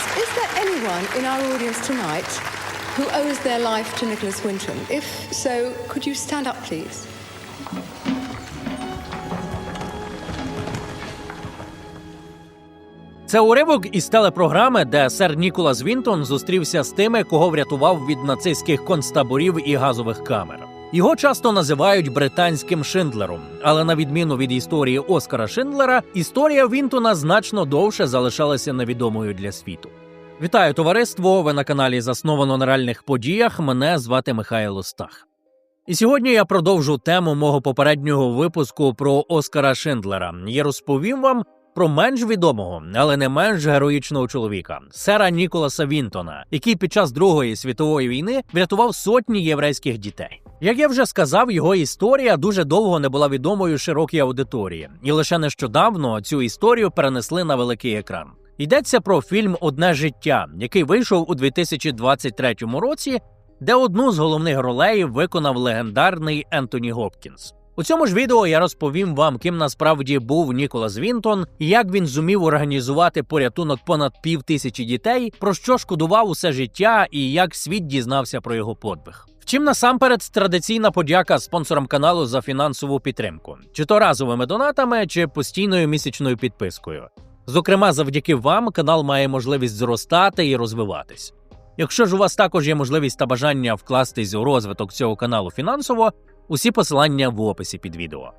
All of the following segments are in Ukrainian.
ask is there anyone in our audience tonight who owes their life to Nicholas Winton? If so, could you stand up, please? Це уривок із телепрограми, де сер Ніколас Вінтон зустрівся з тими, кого врятував від нацистських концтаборів і газових камер. Його часто називають британським Шиндлером, але на відміну від історії Оскара Шиндлера, історія Вінтона значно довше залишалася невідомою для світу. Вітаю товариство! Ви на каналі Засновано на реальних подіях. Мене звати Михайло Стах. І сьогодні я продовжу тему мого попереднього випуску про Оскара Шиндлера. Я розповім вам про менш відомого, але не менш героїчного чоловіка сера Ніколаса Вінтона, який під час Другої світової війни врятував сотні єврейських дітей. Як я вже сказав, його історія дуже довго не була відомою широкій аудиторії, і лише нещодавно цю історію перенесли на великий екран. Йдеться про фільм Одне життя, який вийшов у 2023 році, де одну з головних ролей виконав легендарний Ентоні Гопкінс. У цьому ж відео я розповім вам, ким насправді був Ніколас Вінтон, як він зумів організувати порятунок понад пів тисячі дітей, про що шкодував усе життя і як світ дізнався про його подвиг. Втім, насамперед традиційна подяка спонсорам каналу за фінансову підтримку, чи то разовими донатами, чи постійною місячною підпискою. Зокрема, завдяки вам канал має можливість зростати і розвиватись. Якщо ж у вас також є можливість та бажання вкластись у розвиток цього каналу фінансово, усі посилання в описі під відео.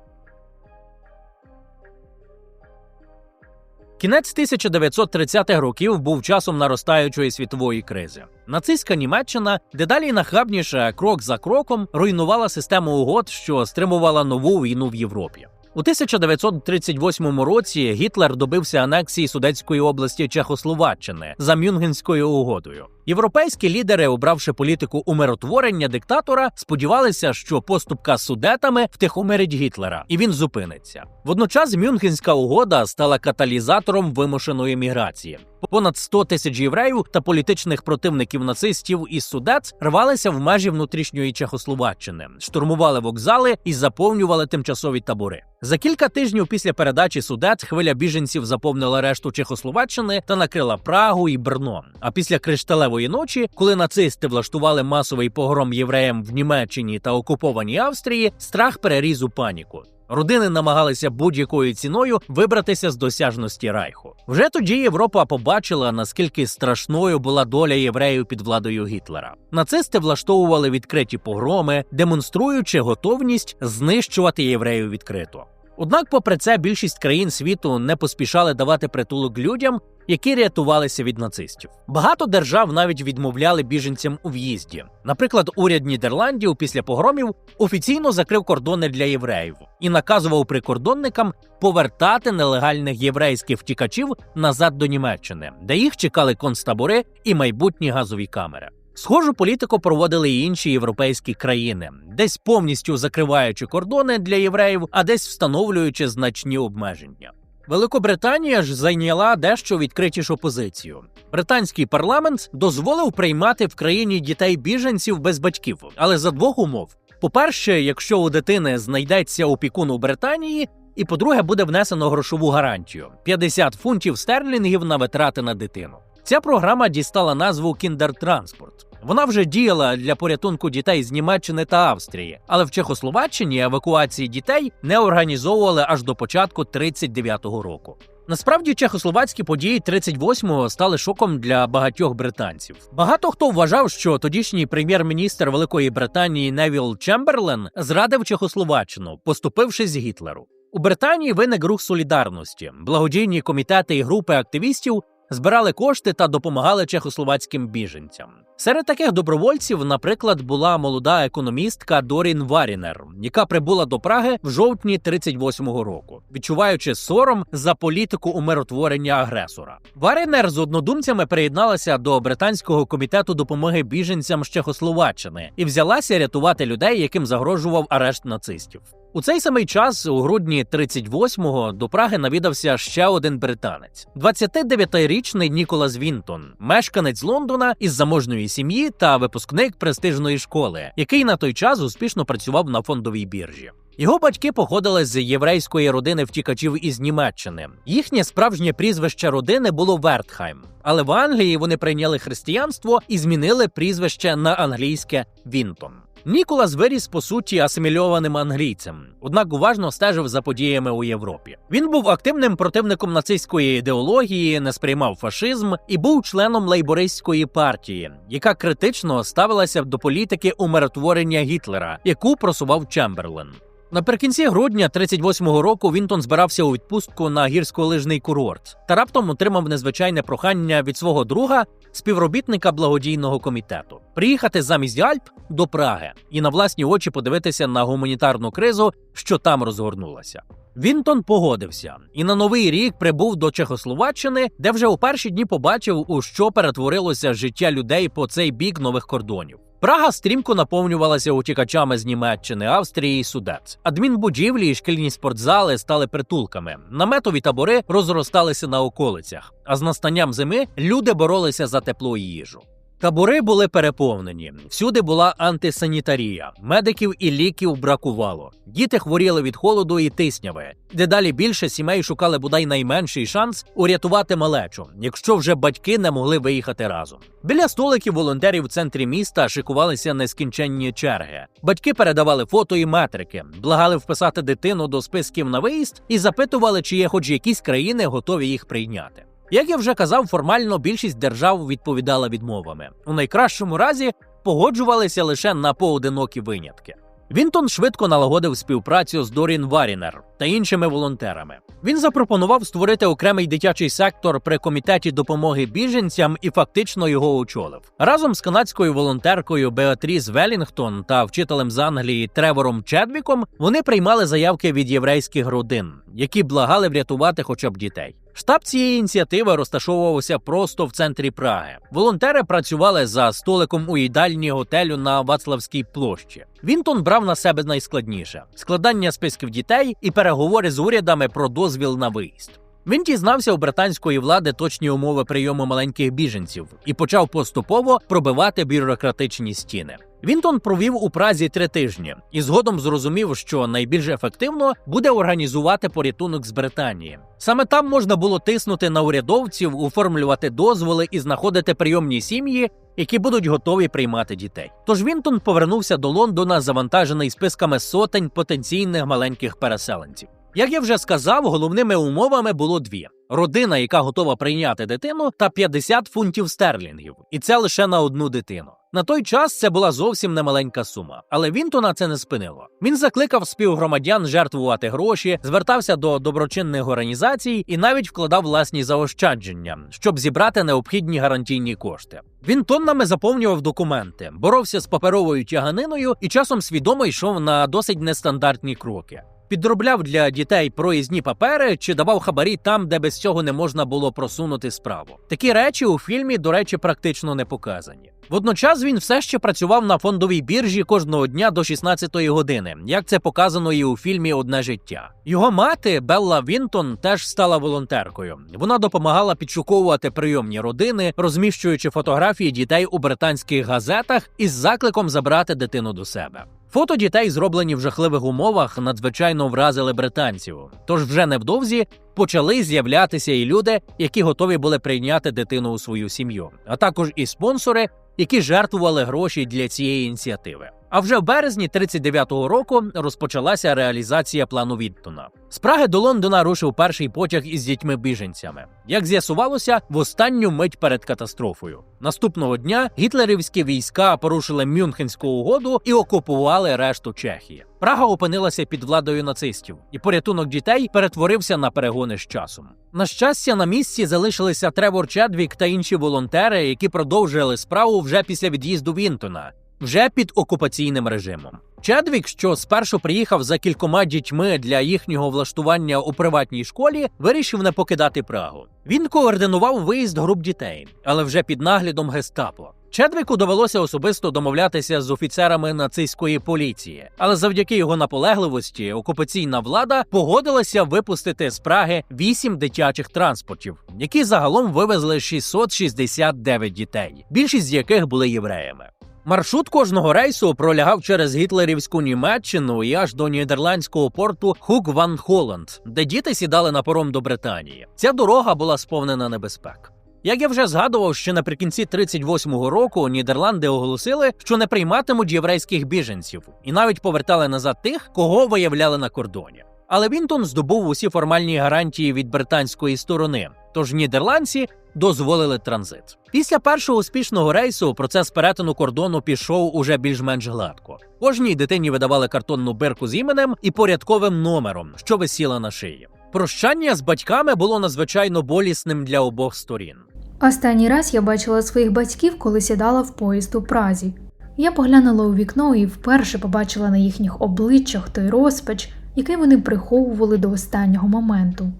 Кінець 1930-х років був часом наростаючої світової кризи. Нацистська Німеччина дедалі нахабніше крок за кроком руйнувала систему угод, що стримувала нову війну в Європі. У 1938 році Гітлер добився анексії Судетської області Чехословаччини за Мюнхенською угодою. Європейські лідери, обравши політику умиротворення диктатора, сподівалися, що поступка судетами втихомирить Гітлера, і він зупиниться. Водночас Мюнхенська угода стала каталізатором вимушеної міграції. Понад 100 тисяч євреїв та політичних противників нацистів із Судет рвалися в межі внутрішньої Чехословаччини, штурмували вокзали і заповнювали тимчасові табори. За кілька тижнів після передачі Судет хвиля біженців заповнила решту Чехословаччини та накрила Прагу і Брно. А після кришталевої ночі, коли нацисти влаштували масовий погром євреям в Німеччині та окупованій Австрії, страх переріз у паніку. Родини намагалися будь-якою ціною вибратися з досяжності Райху. Вже тоді Європа побачила, наскільки страшною була доля євреїв під владою Гітлера. Нацисти влаштовували відкриті погроми, демонструючи готовність знищувати євреїв відкрито. Однак, попри це, більшість країн світу не поспішали давати притулок людям, які рятувалися від нацистів. Багато держав навіть відмовляли біженцям у в'їзді. Наприклад, уряд Нідерландів після погромів офіційно закрив кордони для євреїв і наказував прикордонникам повертати нелегальних єврейських втікачів назад до Німеччини, де їх чекали концтабори і майбутні газові камери. Схожу політику проводили й інші європейські країни, десь повністю закриваючи кордони для євреїв, а десь встановлюючи значні обмеження. Великобританія ж зайняла дещо відкритішу позицію. Британський парламент дозволив приймати в країні дітей біженців без батьків, але за двох умов: по-перше, якщо у дитини знайдеться опікун у Британії, і по-друге, буде внесено грошову гарантію 50 фунтів стерлінгів на витрати на дитину. Ця програма дістала назву Кіндертранспорт. Вона вже діяла для порятунку дітей з Німеччини та Австрії, але в Чехословаччині евакуації дітей не організовували аж до початку 39-го року. Насправді чехословацькі події 38-го стали шоком для багатьох британців. Багато хто вважав, що тодішній прем'єр-міністр Великої Британії Невіл Чемберлен зрадив Чехословаччину, поступившись Гітлеру. У Британії виник рух солідарності, благодійні комітети і групи активістів збирали кошти та допомагали чехословацьким біженцям. Серед таких добровольців, наприклад, була молода економістка Дорін Варінер, яка прибула до Праги в жовтні 38-го року, відчуваючи сором за політику умиротворення агресора. Варінер з однодумцями приєдналася до британського комітету допомоги біженцям з Чехословаччини і взялася рятувати людей, яким загрожував арешт нацистів. У цей самий час, у грудні 38-го, до Праги навідався ще один британець: – 29-річний Ніколас Вінтон, мешканець Лондона із заможної сім'ї та випускник престижної школи, який на той час успішно працював на фондовій біржі. Його батьки походили з єврейської родини втікачів із Німеччини. Їхнє справжнє прізвище родини було Вертхайм. Але в Англії вони прийняли християнство і змінили прізвище на англійське Вінтон. Ніколас виріс по суті асимільованим англійцем, однак уважно стежив за подіями у Європі. Він був активним противником нацистської ідеології, не сприймав фашизм і був членом лейбористської партії, яка критично ставилася до політики умиротворення Гітлера, яку просував Чемберлен. Наприкінці грудня 38-го року Вінтон збирався у відпустку на гірськолижний курорт та раптом отримав незвичайне прохання від свого друга, співробітника благодійного комітету, приїхати замість Альп до Праги і на власні очі подивитися на гуманітарну кризу, що там розгорнулася. Вінтон погодився і на новий рік прибув до Чехословаччини, де вже у перші дні побачив, у що перетворилося життя людей по цей бік нових кордонів. Прага стрімко наповнювалася утікачами з Німеччини, Австрії і Судет. Адмінбудівлі і шкільні спортзали стали притулками. Наметові табори розросталися на околицях. А з настанням зими люди боролися за тепло і їжу. Табори були переповнені. Всюди була антисанітарія. Медиків і ліків бракувало. Діти хворіли від холоду і тисняви. Дедалі більше сімей шукали бодай найменший шанс урятувати малечу, якщо вже батьки не могли виїхати разом. Біля столиків волонтерів в центрі міста шикувалися нескінченні черги. Батьки передавали фото і метрики, благали вписати дитину до списків на виїзд і запитували, чи є хоч якісь країни готові їх прийняти. Як я вже казав, формально більшість держав відповідала відмовами. У найкращому разі погоджувалися лише на поодинокі винятки. Вінтон швидко налагодив співпрацю з Дорін Варінер та іншими волонтерами. Він запропонував створити окремий дитячий сектор при комітеті допомоги біженцям і фактично його очолив. Разом з канадською волонтеркою Беатріс Велінгтон та вчителем з Англії Тревором Чедвіком вони приймали заявки від єврейських родин, які благали врятувати хоча б дітей. Штаб цієї ініціативи розташовувався просто в центрі Праги. Волонтери працювали за столиком у їдальні готелю на Вацлавській площі. Вінтон брав на себе найскладніше складання списків дітей і переговори з урядами про дозвіл на виїзд. Він дізнався у британської влади точні умови прийому маленьких біженців і почав поступово пробивати бюрократичні стіни. Вінтон провів у Празі три тижні і згодом зрозумів, що найбільш ефективно буде організувати порятунок з Британії. Саме там можна було тиснути на урядовців, оформлювати дозволи і знаходити прийомні сім'ї, які будуть готові приймати дітей. Тож Вінтон повернувся до Лондона, завантажений списками сотень потенційних маленьких переселенців. Як я вже сказав, головними умовами було дві: родина, яка готова прийняти дитину, та 50 фунтів стерлінгів, і це лише на одну дитину. На той час це була зовсім немаленька сума, але Вінтона це не спинило. Він закликав співгромадян жертвувати гроші, звертався до доброчинних організацій і навіть вкладав власні заощадження, щоб зібрати необхідні гарантійні кошти. Він тоннами заповнював документи, боровся з паперовою тяганиною і часом свідомо йшов на досить нестандартні кроки. Підробляв для дітей проїзні папери чи давав хабарі там, де без цього не можна було просунути справу. Такі речі у фільмі, до речі, практично не показані. Водночас він все ще працював на фондовій біржі кожного дня до 16-ї години, як це показано і у фільмі Одне життя. Його мати Белла Вінтон теж стала волонтеркою. Вона допомагала підшуковувати прийомні родини, розміщуючи фотографії дітей у британських газетах із закликом забрати дитину до себе. Фото дітей, зроблені в жахливих умовах, надзвичайно вразили британців. Тож вже невдовзі почали з'являтися і люди, які готові були прийняти дитину у свою сім'ю, а також і спонсори, які жертвували гроші для цієї ініціативи. А вже в березні 39-го року розпочалася реалізація плану Вінтона. З Праги до Лондона рушив перший потяг із дітьми-біженцями. Як з'ясувалося, в останню мить перед катастрофою. Наступного дня гітлерівські війська порушили Мюнхенську угоду і окупували решту Чехії. Прага опинилася під владою нацистів, і порятунок дітей перетворився на перегони з часом. На щастя, на місці залишилися Тревор Чедвік та інші волонтери, які продовжили справу вже після від'їзду Вінтона вже під окупаційним режимом. Чедвік, що спершу приїхав за кількома дітьми для їхнього влаштування у приватній школі, вирішив не покидати Прагу. Він координував виїзд груп дітей, але вже під наглядом гестапо. Чедвіку довелося особисто домовлятися з офіцерами нацистської поліції, але завдяки його наполегливості окупаційна влада погодилася випустити з Праги вісім дитячих транспортів, які загалом вивезли 669 дітей, більшість з яких були євреями. Маршрут кожного рейсу пролягав через гітлерівську Німеччину і аж до нідерландського порту Хук Ван Холланд, де діти сідали на паром до Британії. Ця дорога була сповнена небезпек. Як я вже згадував, ще наприкінці 38-го року Нідерланди оголосили, що не прийматимуть єврейських біженців, і навіть повертали назад тих, кого виявляли на кордоні. Але Вінтон здобув усі формальні гарантії від британської сторони, тож нідерландці дозволили транзит. Після першого успішного рейсу процес перетину кордону пішов уже більш-менш гладко. Кожній дитині видавали картонну бирку з іменем і порядковим номером, що висіла на шиї. Прощання з батьками було надзвичайно болісним для обох сторін. Останній раз я бачила своїх батьків, коли сідала в поїзд у Празі. Я поглянула у вікно і вперше побачила на їхніх обличчях той розпач, який вони приховували до останнього моменту.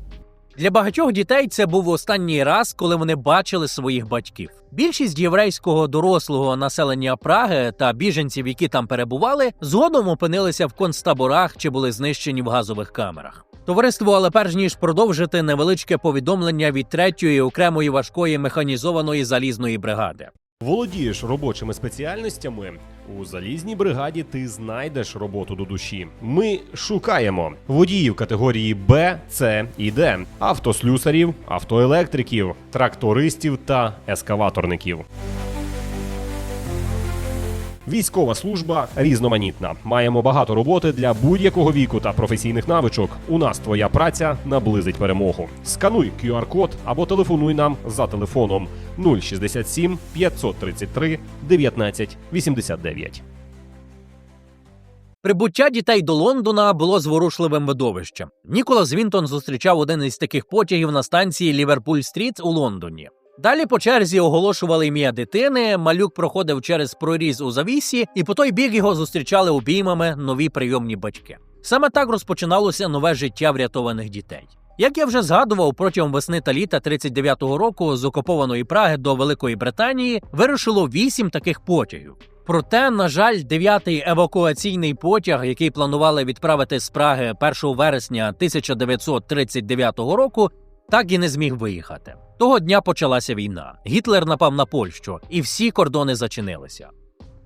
Для багатьох дітей це був останній раз, коли вони бачили своїх батьків. Більшість єврейського дорослого населення Праги та біженців, які там перебували, згодом опинилися в концтаборах чи були знищені в газових камерах. Товариство, але перш ніж продовжити невеличке повідомлення від третьої окремої важкої механізованої залізної бригади. Володієш робочими спеціальностями. У залізній бригаді ти знайдеш роботу до душі. Ми шукаємо водіїв категорії Б, С і Д, автослюсарів, автоелектриків, трактористів та ескаваторників. Військова служба різноманітна. Маємо багато роботи для будь-якого віку та професійних навичок. У нас твоя праця наблизить перемогу. Скануй QR-код або телефонуй нам за телефоном 067 533 19 89. Прибуття дітей до Лондона було зворушливим видовищем. Ніколас Вінтон зустрічав один із таких потягів на станції Ліверпуль-стріт у Лондоні. Далі по черзі оголошували ім'я дитини. Малюк проходив через проріз у завісі, і по той бік його зустрічали обіймами нові прийомні батьки. Саме так розпочиналося нове життя врятованих дітей. Як я вже згадував, протягом весни та літа 39-го року з окупованої Праги до Великої Британії вирушило вісім таких потягів. Проте, на жаль, дев'ятий евакуаційний потяг, який планували відправити з Праги 1 вересня 1939 року, так і не зміг виїхати. Того дня почалася війна. Гітлер напав на Польщу, і всі кордони зачинилися.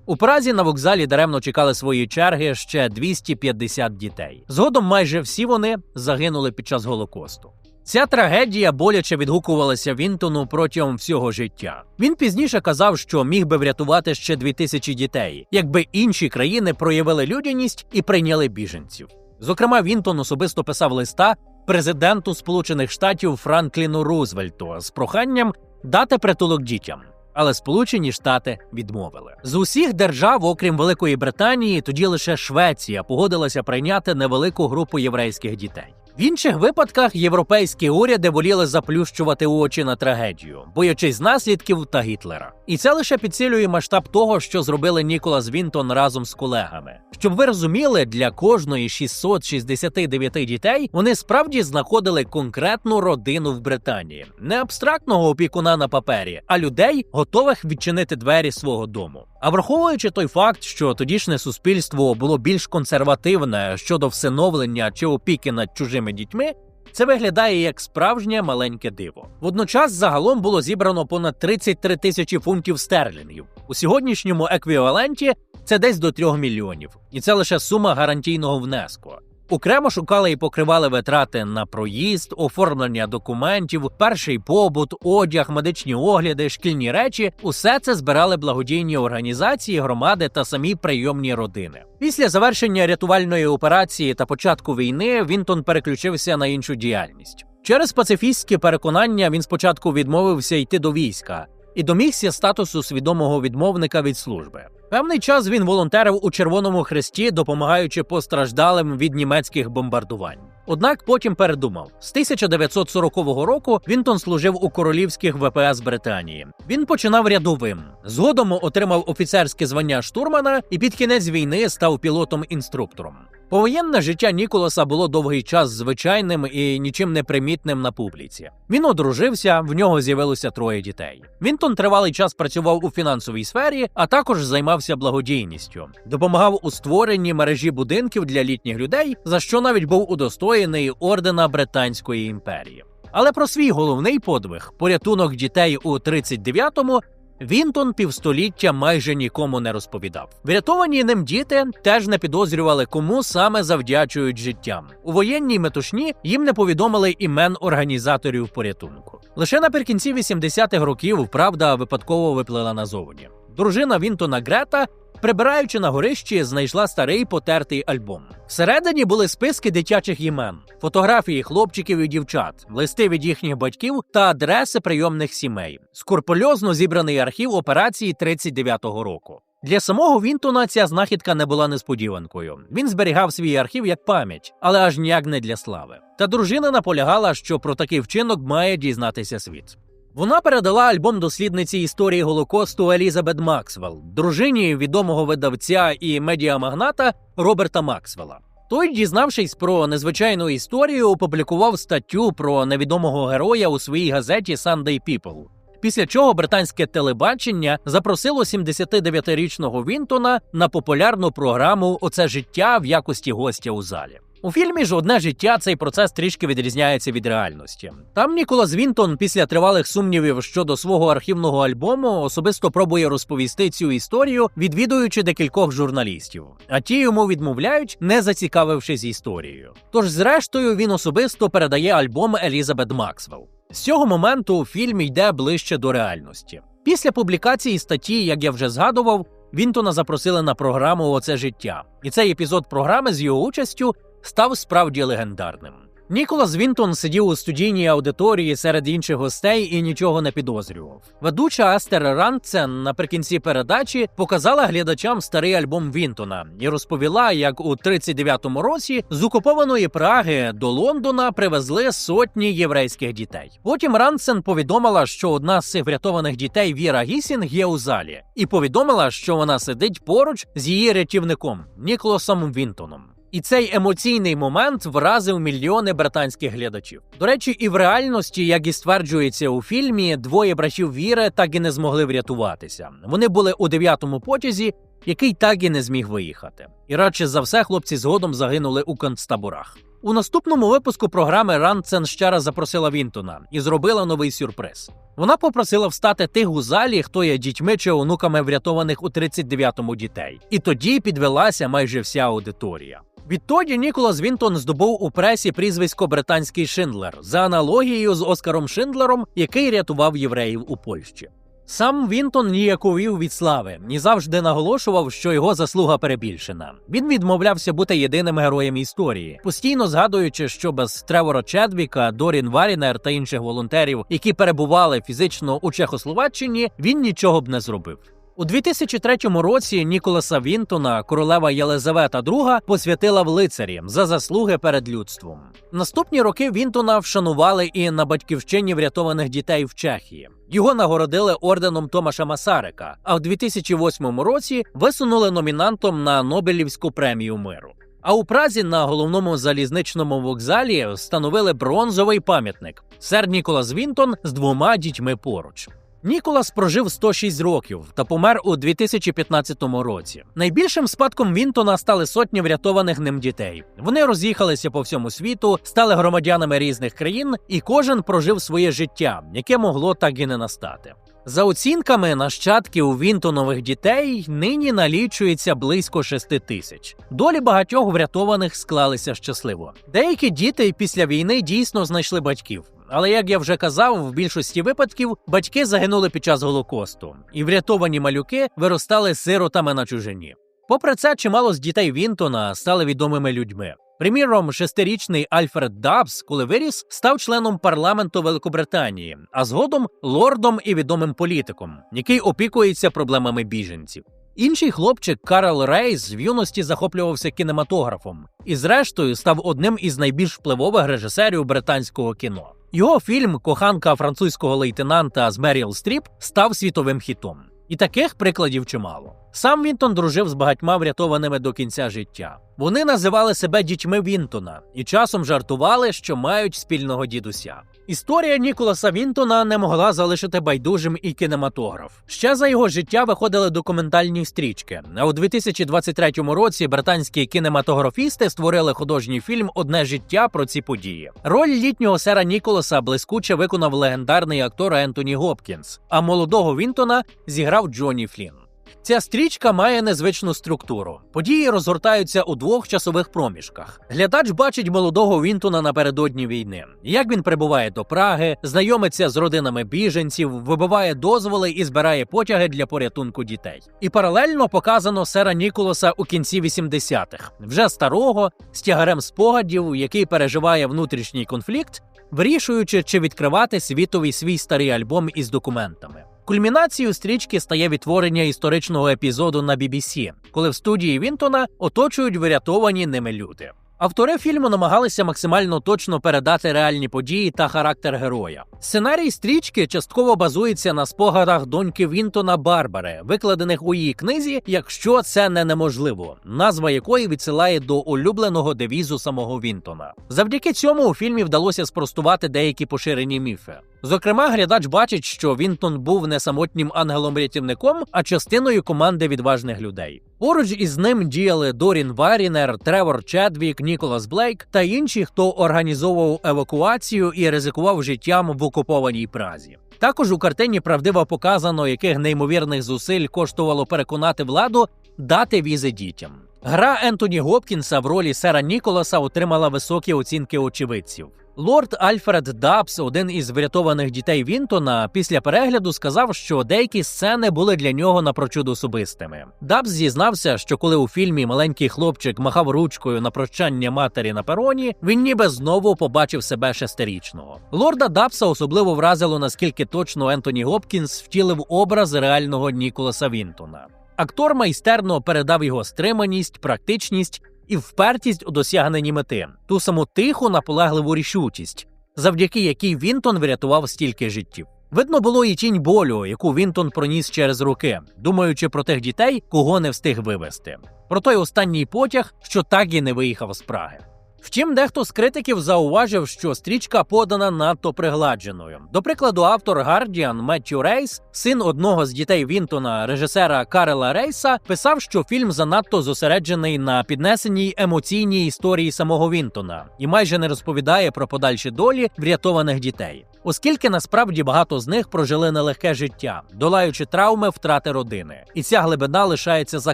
У Празі на вокзалі даремно чекали свої черги ще 250 дітей. Згодом майже всі вони загинули під час Голокосту. Ця трагедія боляче відгукувалася Вінтону протягом всього життя. Він пізніше казав, що міг би врятувати ще 2000 дітей, якби інші країни проявили людяність і прийняли біженців. Зокрема, Вінтон особисто писав листа президенту Сполучених Штатів Франкліну Рузвельту з проханням дати притулок дітям. Але Сполучені Штати відмовили з усіх держав, окрім Великої Британії, тоді лише Швеція погодилася прийняти невелику групу єврейських дітей. В інших випадках європейські уряди воліли заплющувати очі на трагедію, боячись наслідків та Гітлера. І це лише підсилює масштаб того, що зробили Ніколас Вінтон разом з колегами. Щоб ви розуміли, для кожної 669 дітей вони справді знаходили конкретну родину в Британії, не абстрактного опікуна на папері, а людей, готових відчинити двері свого дому. А враховуючи той факт, що тодішнє суспільство було більш консервативне щодо всиновлення чи опіки над чужими дітьми. Це виглядає як справжнє маленьке диво. Водночас загалом було зібрано понад 33 тисячі фунтів стерлінгів. У сьогоднішньому еквіваленті це десь до 3 мільйонів, і це лише сума гарантійного внеску. Окремо шукали і покривали витрати на проїзд, оформлення документів, перший побут, одяг, медичні огляди, шкільні речі. Усе це збирали благодійні організації, громади та самі прийомні родини. Після завершення рятувальної операції та початку війни Вінтон переключився на іншу діяльність. Через пацифістські переконання він спочатку відмовився йти до війська і домігся статусу свідомого відмовника від служби. Певний час він волонтерив у Червоному Хресті, допомагаючи постраждалим від німецьких бомбардувань. Однак потім передумав з 1940 року. Вінтон служив у королівських ВПС Британії. Він починав рядовим. Згодом отримав офіцерське звання штурмана і під кінець війни став пілотом-інструктором. Повоєнне життя Ніколаса було довгий час звичайним і нічим не примітним на публіці. Він одружився, в нього з'явилося троє дітей. Вінтон тривалий час працював у фінансовій сфері, а також займався благодійністю, допомагав у створенні мережі будинків для літніх людей, за що навіть був удостоєний ордена Британської імперії. Але про свій головний подвиг порятунок дітей у 39-му Вінтон півстоліття майже нікому не розповідав. Врятовані ним діти теж не підозрювали, кому саме завдячують життям. У воєнній метушні їм не повідомили імен організаторів порятунку. Лише наприкінці 80-х років правда випадково виплила назовні. Дружина Вінтона Грета Прибираючи на горищі, знайшла старий потертий альбом. Всередині були списки дитячих імен, фотографії хлопчиків і дівчат, листи від їхніх батьків та адреси прийомних сімей. Скурпульозно зібраний архів операції 39-го року. Для самого Вінтона ця знахідка не була несподіванкою. Він зберігав свій архів як пам'ять, але аж ніяк не для слави. Та дружина наполягала, що про такий вчинок має дізнатися світ. Вона передала альбом дослідниці історії Голокосту Елізабет Максвелл, дружині відомого видавця і медіамагната Роберта Максвелла. Той, дізнавшись про незвичайну історію, опублікував статтю про невідомого героя у своїй газеті Sunday People. Після чого британське телебачення запросило 79-річного Вінтона на популярну програму Оце життя в якості гостя у залі. У фільмі ж одне життя цей процес трішки відрізняється від реальності. Там Ніколас Вінтон після тривалих сумнівів щодо свого архівного альбому особисто пробує розповісти цю історію, відвідуючи декількох журналістів. А ті йому відмовляють, не зацікавившись історією. Тож, зрештою, він особисто передає альбом Елізабет Максвелл. З цього моменту фільм йде ближче до реальності. Після публікації статті, як я вже згадував, Вінтона запросили на програму Оце життя, і цей епізод програми з його участю став справді легендарним. Ніколас Вінтон сидів у студійній аудиторії серед інших гостей і нічого не підозрював. Ведуча Астер Ранцен наприкінці передачі показала глядачам старий альбом Вінтона і розповіла, як у 39-му році з окупованої Праги до Лондона привезли сотні єврейських дітей. Потім Ранцен повідомила, що одна з цих врятованих дітей Віра Гісінг є у залі, і повідомила, що вона сидить поруч з її рятівником Ніколасом Вінтоном. І цей емоційний момент вразив мільйони британських глядачів. До речі, і в реальності, як і стверджується у фільмі, двоє братів Віри так і не змогли врятуватися. Вони були у дев'ятому потязі, який так і не зміг виїхати. І радше за все, хлопці згодом загинули у концтаборах. У наступному випуску програми Ранцен ще раз запросила Вінтона і зробила новий сюрприз. Вона попросила встати тих у залі, хто є дітьми чи онуками врятованих у 39-му дітей. І тоді підвелася майже вся аудиторія. Відтоді Ніколас Вінтон здобув у пресі прізвисько британський Шиндлер за аналогією з Оскаром Шиндлером, який рятував євреїв у Польщі. Сам Вінтон ніяковів від слави і завжди наголошував, що його заслуга перебільшена. Він відмовлявся бути єдиним героєм історії, постійно згадуючи, що без Тревора Чедвіка, Дорін Варінер та інших волонтерів, які перебували фізично у Чехословаччині, він нічого б не зробив. У 2003 році Ніколаса Вінтона королева Єлизавета II посвятила в лицарі за заслуги перед людством. Наступні роки Вінтона вшанували і на батьківщині врятованих дітей в Чехії. Його нагородили орденом Томаша Масарика, а в 2008 році висунули номінантом на Нобелівську премію миру. А у Празі на головному залізничному вокзалі встановили бронзовий пам'ятник сер Ніколас Вінтон з двома дітьми поруч. Ніколас прожив 106 років та помер у 2015 році. Найбільшим спадком Вінтона стали сотні врятованих ним дітей. Вони роз'їхалися по всьому світу, стали громадянами різних країн, і кожен прожив своє життя, яке могло так і не настати. За оцінками нащадків Вінтонових дітей нині налічується близько 6 тисяч. Долі багатьох врятованих склалися щасливо. Деякі діти після війни дійсно знайшли батьків. Але як я вже казав, в більшості випадків батьки загинули під час голокосту, і врятовані малюки виростали сиротами на чужині. Попри це, чимало з дітей Вінтона стали відомими людьми. Приміром, шестирічний Альфред Дабс, коли виріс, став членом парламенту Великобританії, а згодом лордом і відомим політиком, який опікується проблемами біженців. Інший хлопчик Карл Рейс в юності захоплювався кінематографом і, зрештою, став одним із найбільш впливових режисерів британського кіно. Його фільм Коханка французького лейтенанта з Меріл Стріп став світовим хітом. І таких прикладів чимало. Сам Вінтон дружив з багатьма врятованими до кінця життя. Вони називали себе дітьми Вінтона і часом жартували, що мають спільного дідуся. Історія Ніколаса Вінтона не могла залишити байдужим і кінематограф. Ще за його життя виходили документальні стрічки. А у 2023 році британські кінематографісти створили художній фільм Одне життя про ці події. Роль літнього сера Ніколаса блискуче виконав легендарний актор Ентоні Гопкінс, а молодого Вінтона зіграв Джонні Флінн. Ця стрічка має незвичну структуру. Події розгортаються у двох часових проміжках. Глядач бачить молодого Вінтона напередодні війни, як він прибуває до Праги, знайомиться з родинами біженців, вибиває дозволи і збирає потяги для порятунку дітей. І паралельно показано сера Ніколаса у кінці 80-х, вже старого, з тягарем спогадів, який переживає внутрішній конфлікт, вирішуючи, чи відкривати світовий свій старий альбом із документами. Кульмінацією стрічки стає відтворення історичного епізоду на BBC, коли в студії Вінтона оточують врятовані ними люди. Автори фільму намагалися максимально точно передати реальні події та характер героя. Сценарій стрічки частково базується на спогадах доньки Вінтона Барбари, викладених у її книзі, якщо це не неможливо, назва якої відсилає до улюбленого девізу самого Вінтона. Завдяки цьому у фільмі вдалося спростувати деякі поширені міфи. Зокрема, глядач бачить, що Вінтон був не самотнім ангелом-рятівником, а частиною команди відважних людей. Поруч із ним діяли Дорін Варінер, Тревор Чедвік, Ніколас Блейк та інші, хто організовував евакуацію і ризикував життям в окупованій Празі. Також у картині правдиво показано, яких неймовірних зусиль коштувало переконати владу дати візи дітям. Гра Ентоні Гопкінса в ролі сера Ніколаса отримала високі оцінки очевидців. Лорд Альфред Дабс, один із врятованих дітей Вінтона, після перегляду сказав, що деякі сцени були для нього напрочуд особистими. Дабс зізнався, що коли у фільмі маленький хлопчик махав ручкою на прощання матері на пероні, він ніби знову побачив себе шестирічного. Лорда Дабса особливо вразило, наскільки точно Ентоні Гопкінс втілив образ реального Ніколаса Вінтона. Актор майстерно передав його стриманість, практичність і впертість у досягненні мети, ту саму тиху, наполегливу рішучість, завдяки якій Вінтон врятував стільки життів. Видно було і тінь болю, яку Вінтон проніс через руки, думаючи про тих дітей, кого не встиг вивезти. Про той останній потяг, що так і не виїхав з Праги. Втім, дехто з критиків зауважив, що стрічка подана надто пригладженою. До прикладу, автор Guardian Меттю Рейс, син одного з дітей Вінтона, режисера Карела Рейса, писав, що фільм занадто зосереджений на піднесеній емоційній історії самого Вінтона і майже не розповідає про подальші долі врятованих дітей. Оскільки насправді багато з них прожили нелегке життя, долаючи травми втрати родини, і ця глибина лишається за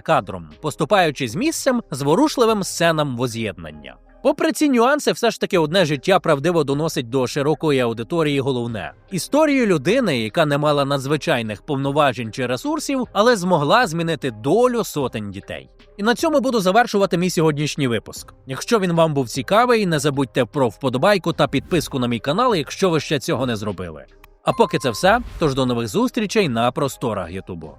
кадром, поступаючи з місцем зворушливим сценам воз'єднання. Попри ці нюанси, все ж таки одне життя правдиво доносить до широкої аудиторії головне історію людини, яка не мала надзвичайних повноважень чи ресурсів, але змогла змінити долю сотень дітей. І на цьому буду завершувати мій сьогоднішній випуск. Якщо він вам був цікавий, не забудьте про вподобайку та підписку на мій канал, якщо ви ще цього не зробили. А поки це все, тож до нових зустрічей на просторах Ютубу.